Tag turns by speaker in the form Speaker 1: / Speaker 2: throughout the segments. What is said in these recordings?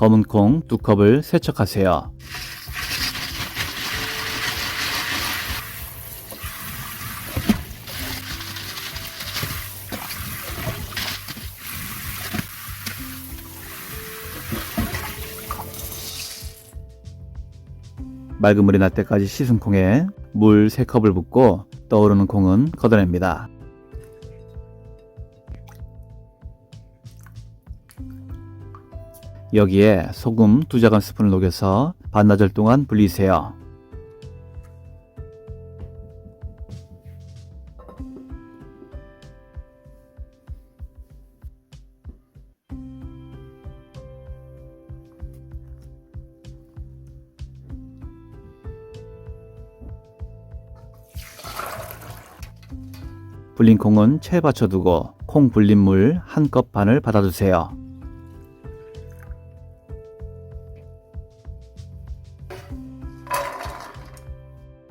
Speaker 1: 검은 콩두 컵을 세척하세요. 맑은 물이 날 때까지 씻은 콩에 물 3컵을 붓고 떠오르는 콩은 걷어냅니다. 여기에 소금 두 작은 스푼을 녹여서 반나절 동안 불리세요. 불린 콩은 체에 받쳐두고 콩 불린 물 한 컵 반을 받아주세요.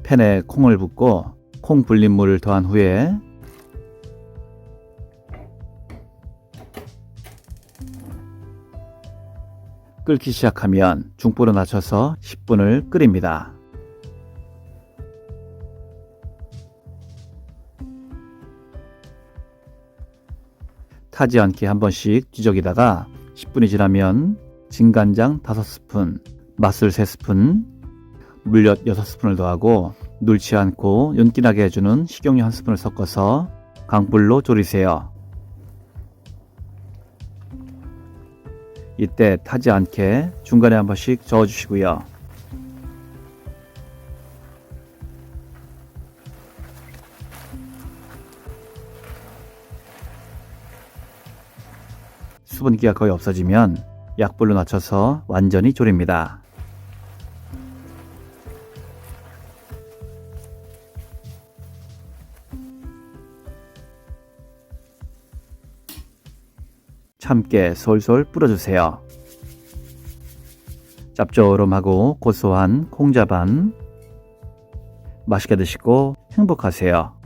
Speaker 1: 팬에 콩을 붓고 콩 불린 물을 더한 후에 끓기 시작하면 중불로 낮춰서 10분을 끓입니다. 타지 않게 한 번씩 뒤적이다가 10분이 지나면 진간장 5스푼, 맛술 3스푼, 물엿 6스푼을 더하고 눌지 않고 윤기나게 해주는 식용유 한 스푼을 섞어서 강불로 졸이세요. 이때 타지 않게 중간에 한 번씩 저어주시고요. 수분기가 거의 없어지면 약불로 낮춰서 완전히 졸입니다. 참깨 솔솔 뿌려주세요. 짭조름하고 고소한 콩자반 맛있게 드시고 행복하세요.